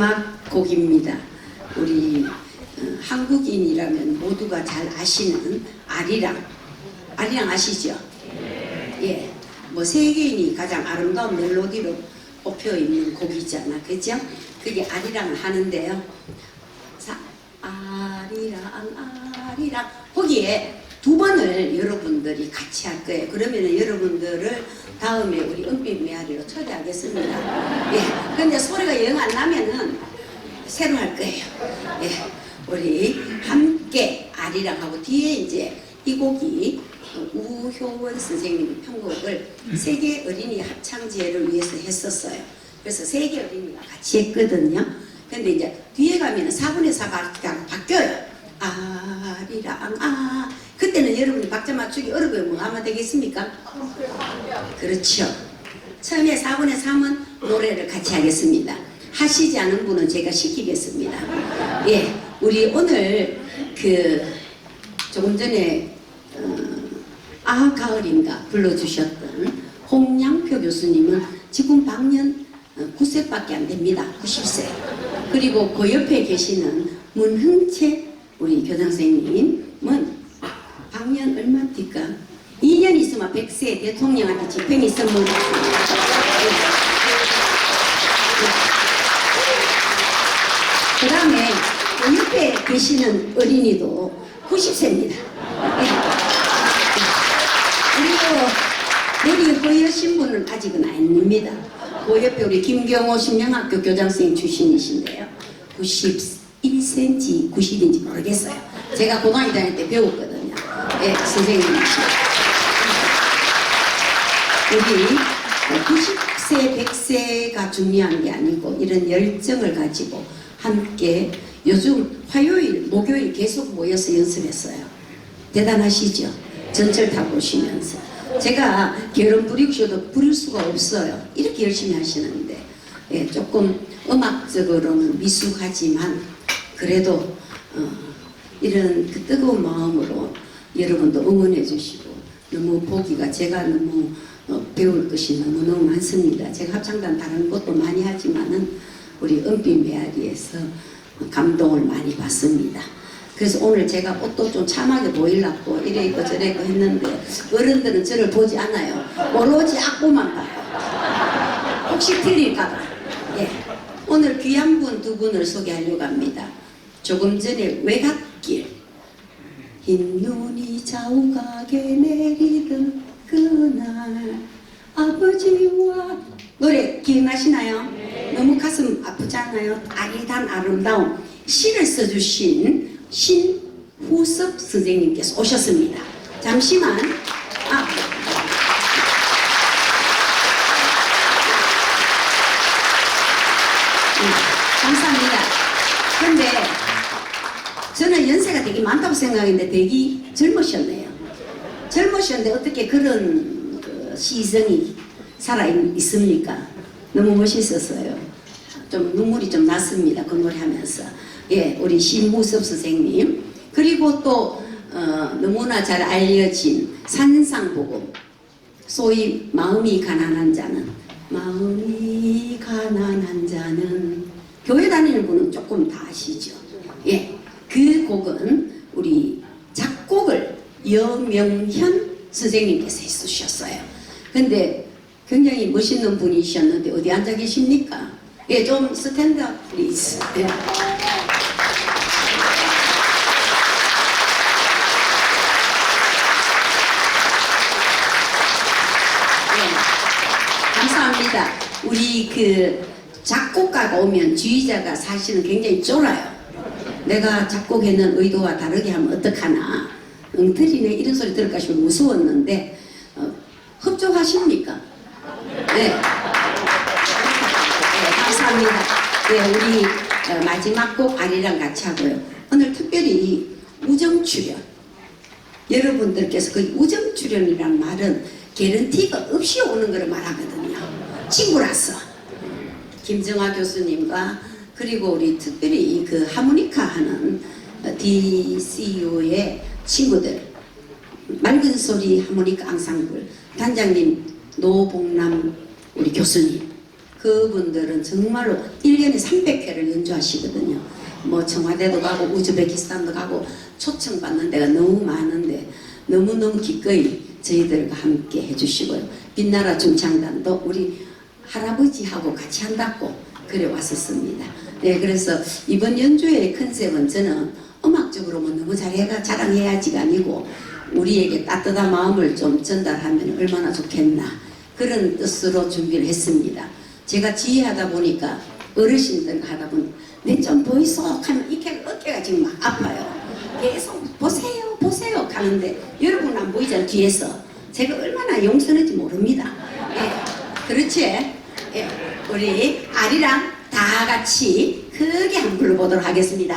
마지막 곡입니다. 우리 어, 한국인이라면 모두가 잘 아시는 아리랑. 아리랑 아시죠? 예. 뭐 세계인이 가장 아름다운 멜로디로 뽑혀 있는 곡이잖아. 그죠? 그게 아리랑을 하는데요. 자, 아리랑, 아리랑. 거기에 두 번을 여러분들이 같이 할 거예요. 그러면은 여러분들을 다음에 우리 은빛 메아리로 초대하겠습니다. 예. 근데 소리가 영 안 나면은 새로 할 거예요. 예. 우리 함께 아리랑 하고 뒤에 이제 이 곡이 우효원 선생님의 편곡을 세계 어린이 합창제를 위해서 했었어요. 그래서 세계 어린이가 같이 했거든요. 근데 이제 뒤에 가면은 4분의 4가 바뀌어요. 아리랑 아 그때는 여러분이 박자 맞추기 어려워요. 뭐 하면 되겠습니까? 그렇죠. 처음에 4분의 3은 노래를 같이 하겠습니다. 하시지 않은 분은 제가 시키겠습니다. 예, 우리 오늘 그 조금 전에 어, 아 가을인가 불러주셨던 홍양표 교수님은 지금 방년 9세밖에 안 됩니다. 90세. 그리고 그 옆에 계시는 문흥채 우리 교장선생님은 방년 뒤까? 2년 있으면 100세 대통령한테 집행이 선물. 그 다음에 그 옆에 계시는 어린이도 90세입니다. 그리고 머리 허여신 분은 아직은 아닙니다. 그 옆에 우리 김경호 신명학교 교장선생님 출신이신데요. 91cm, 90인지 모르겠어요. 제가 고등학교 다닐 때 배웠거든요. 예, 선생님이시죠. 우리 90세, 100세가 중요한 게 아니고 이런 열정을 가지고 함께 요즘 화요일, 목요일 계속 모여서 연습했어요. 대단하시죠? 전철 타고 오시면서. 제가 결혼 부리셔도 부릴 수가 없어요. 이렇게 열심히 하시는데. 예, 조금 음악적으로는 미숙하지만 그래도 어, 이런 그 뜨거운 마음으로 여러분도 응원해 주시고 너무 보기가 제가 너무 어, 배울 것이 너무너무 많습니다. 제가 합창단 다른 것도 많이 하지만은 우리 은빛 메아리에서 감동을 많이 받습니다. 그래서 오늘 제가 옷도 좀 참하게 보이려고 이래 있고 저래 있고 했는데 어른들은 저를 보지 않아요. 오로지 악보만 봐요. 혹시 틀릴까봐. 예. 오늘 귀한 분 두 분을 소개하려고 합니다. 조금 전에 외갓길 흰 눈이 자욱하게 내리던 그날 아버지와 노래 기억나시나요? 너무 가슴 아프잖아요. 아리단 아름다운 시를 써주신 신후섭 선생님께서 오셨습니다. 잠시만. 아. 음, 감사합니다. 근데 저는 연세가 되게 많다고 생각했는데 되게 젊으셨네요. 젊으셨는데 어떻게 그런 그 시성이 살아 있습니까? 너무 멋있었어요. 좀 눈물이 좀 났습니다. 그 노래 하면서. 예, 우리 신무섭 선생님. 그리고 또, 어, 너무나 잘 알려진 산상보고 소위 마음이 가난한 자는, 마음이 가난한 자는, 교회 다니는 분은 조금 다 아시죠? 예, 그 곡은 우리 작곡을 여명현 선생님께서 해주셨어요. 근데 굉장히 멋있는 분이셨는데 어디 앉아 계십니까? 예, 좀 스탠드업 플리즈. 예. 예. 우리 그 작곡가가 오면 주의자가 사실은 굉장히 쫄아요. 내가 작곡했는 의도와 다르게 하면 어떡하나. 엉터리네 이런 소리 들을까 싶어 무서웠는데 어, 흡족하십니까? 네. 네, 감사합니다. 네, 우리 어, 마지막 곡 아리랑 같이 하고요. 오늘 특별히 우정 출연. 여러분들께서 그 우정 출연이란 말은 개런티가 없이 오는 걸 말하거든요. 친구라서. 김정아 교수님과 그리고 우리 특별히 그 하모니카 하는 DCU의 친구들 맑은 소리 하모니카 앙상블 단장님 노봉남 우리 교수님 그분들은 정말로 1년에 300회를 연주하시거든요. 뭐 청와대도 가고 우즈베키스탄도 가고 초청받는 데가 너무 많은데 너무너무 기꺼이 저희들과 함께 해주시고요. 빛나라 중창단도 우리 할아버지하고 같이 한다고 그래 왔었습니다. 네, 그래서 이번 연주의 컨셉은 저는 음악적으로 뭐 너무 잘해가 자랑해야지가 아니고 우리에게 따뜻한 마음을 좀 전달하면 얼마나 좋겠나 그런 뜻으로 준비를 했습니다. 제가 지휘하다 보니까 어르신들 하다 보니 내좀 보이소 하면 이렇게 어깨가 지금 막 아파요. 계속 보세요 보세요 하는데 여러분 안 보이잖아요 뒤에서 제가 얼마나 용서는지 모릅니다. 예, 그렇지? 예, 우리 아리랑 다 같이 크게 한번 불러보도록 하겠습니다.